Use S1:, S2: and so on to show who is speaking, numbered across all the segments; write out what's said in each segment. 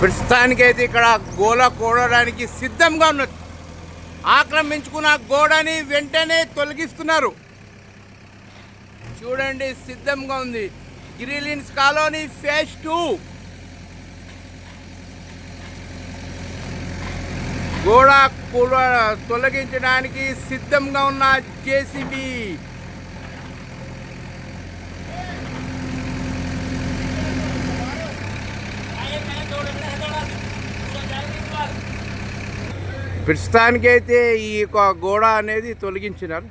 S1: ప్రస్తుతానికైతే ఇక్కడ గోల కూడడానికి సిద్ధంగా ఉన్నది. ఆక్రమించుకున్న గోడని వెంటనే తొలగిస్తున్నారు. చూడండి సిద్ధంగా ఉంది. Green hills colony phase two. గోడ కూడ తొలగించడానికి సిద్ధంగా ఉన్న జేసీబీ. ప్రస్తుతానికైతే ఈ యొక్క గోడ అనేది తొలగించినారు.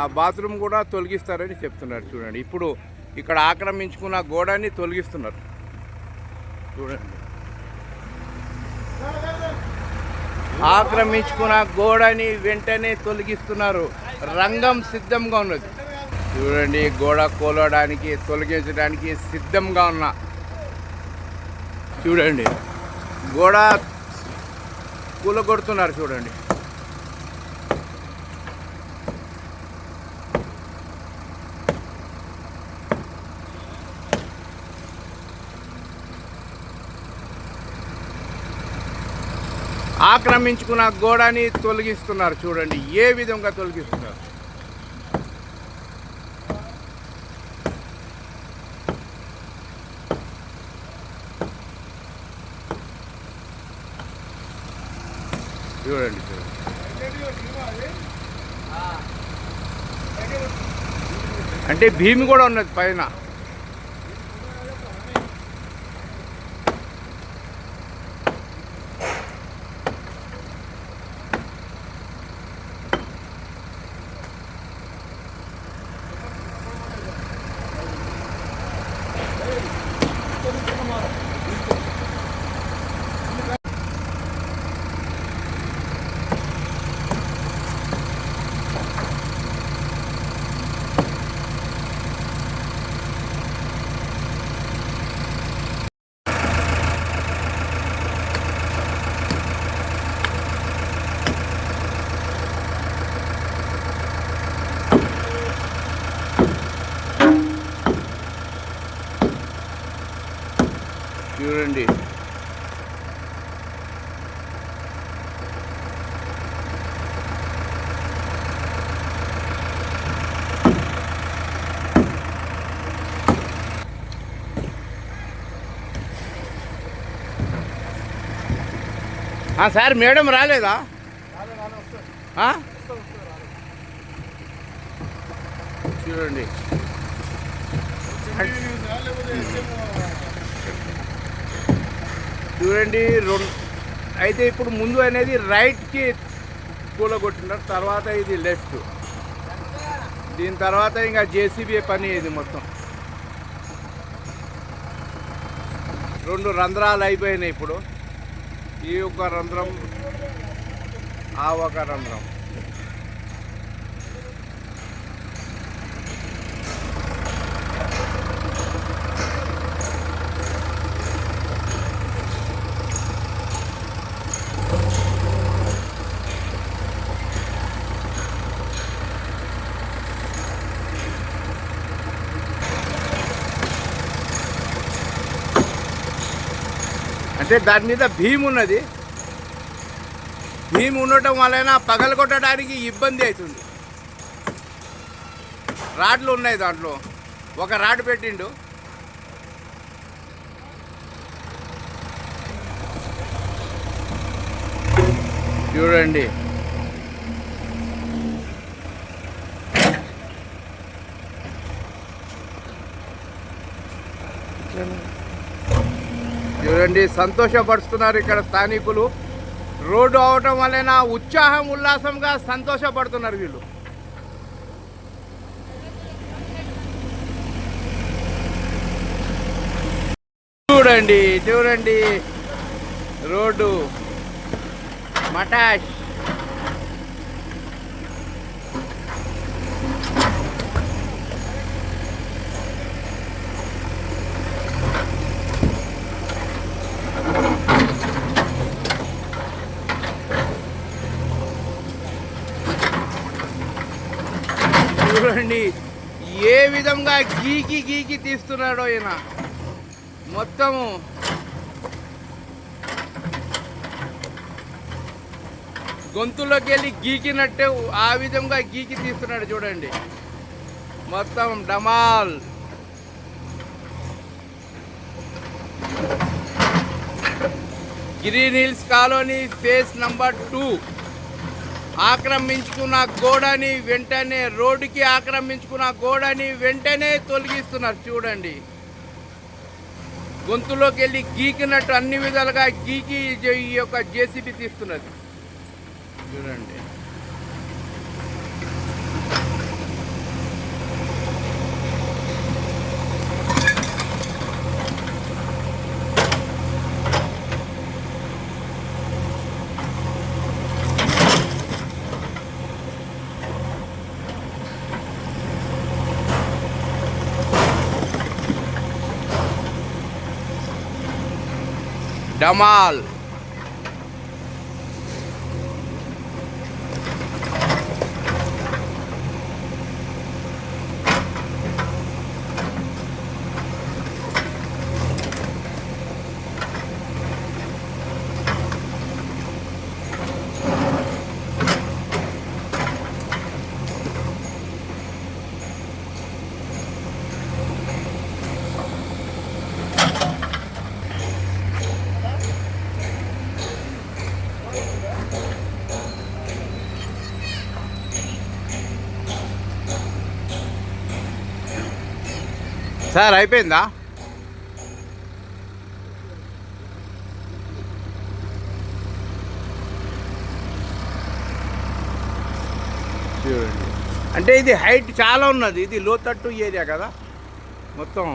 S1: ఆ బాత్రూమ్ కూడా తొలగిస్తారని చెప్తున్నారు చూడండి. ఇప్పుడు ఇక్కడ ఆక్రమించుకున్న గోడని తొలగిస్తున్నారు. చూడండి. ఆక్రమించుకున్న గోడని వెంటనే తొలగిస్తున్నారు. రంగం సిద్ధంగా ఉన్నది. చూడండి గోడ కోలడానికి తొలగించడానికి సిద్ధంగా ఉన్న. చూడండి. గోడ కూలగొడుతున్నారు చూడండి. ఆక్రమించుకున్న గోడని తొలగిస్తున్నారు చూడండి. ఏ విధంగా తొలగిస్తున్నారు? చూడండి అంటే భీమి కూడా ఉన్నది పైన. చూడండి. సార్ మేడం రాలేదా? చూడండి. చూడండి రెండు అయితే ఇప్పుడు ముందు అనేది రైట్కి కూలగొట్టినారు తర్వాత ఇది లెఫ్ట్ దీని తర్వాత ఇంకా జేసీబీ పని ఇది మొత్తం. రెండు రంధ్రాలు అయిపోయినాయి ఇప్పుడు. ఈ ఒక రంధ్రం ఆ ఒక రంధ్రం. అంటే దాని మీద భీమ్ ఉన్నది. భీమ్ ఉండటం వలన పగలగొట్టడానికి ఇబ్బంది అవుతుంది. రాడ్లు ఉన్నాయి దాంట్లో. ఒక రాడ్ పెట్టిండు. చూడండి. చూడండి సంతోషపడుతున్నారు ఇక్కడ స్థానికులు. రోడ్డు అవటం వలన ఉత్సాహం ఉల్లాసంగా సంతోషపడుతున్నారు వీళ్ళు. చూడండి చూడండి. రోడ్డు. మటాష్. చూడండి. ఏ విధంగా గీకి గీకి తీస్తున్నాడో ఈయన. మొత్తము. గొంతులోకి వెళ్ళి గీకినట్టే ఆ విధంగా గీకి తీస్తున్నాడు చూడండి. మొత్తం డమాల్ green hills colony phase number two. ఆక్రమించుకున్న గోడని వెంటనే రోడ్డుకి ఆక్రమించుకున్న గోడని వెంటనే తొలగిస్తున్నారు. చూడండి. గొంతులోకి వెళ్ళి గీకినట్టు అన్ని విధాలుగా గీకి ఈ యొక్క జేసీబీ తీస్తున్నది. చూడండి. డమాల్ సార్ అయిపోయిందా? చూడండి. అంటే ఇది హైట్ చాలా ఉన్నది ఇది లోతట్టు ఏరియా కదా? మొత్తం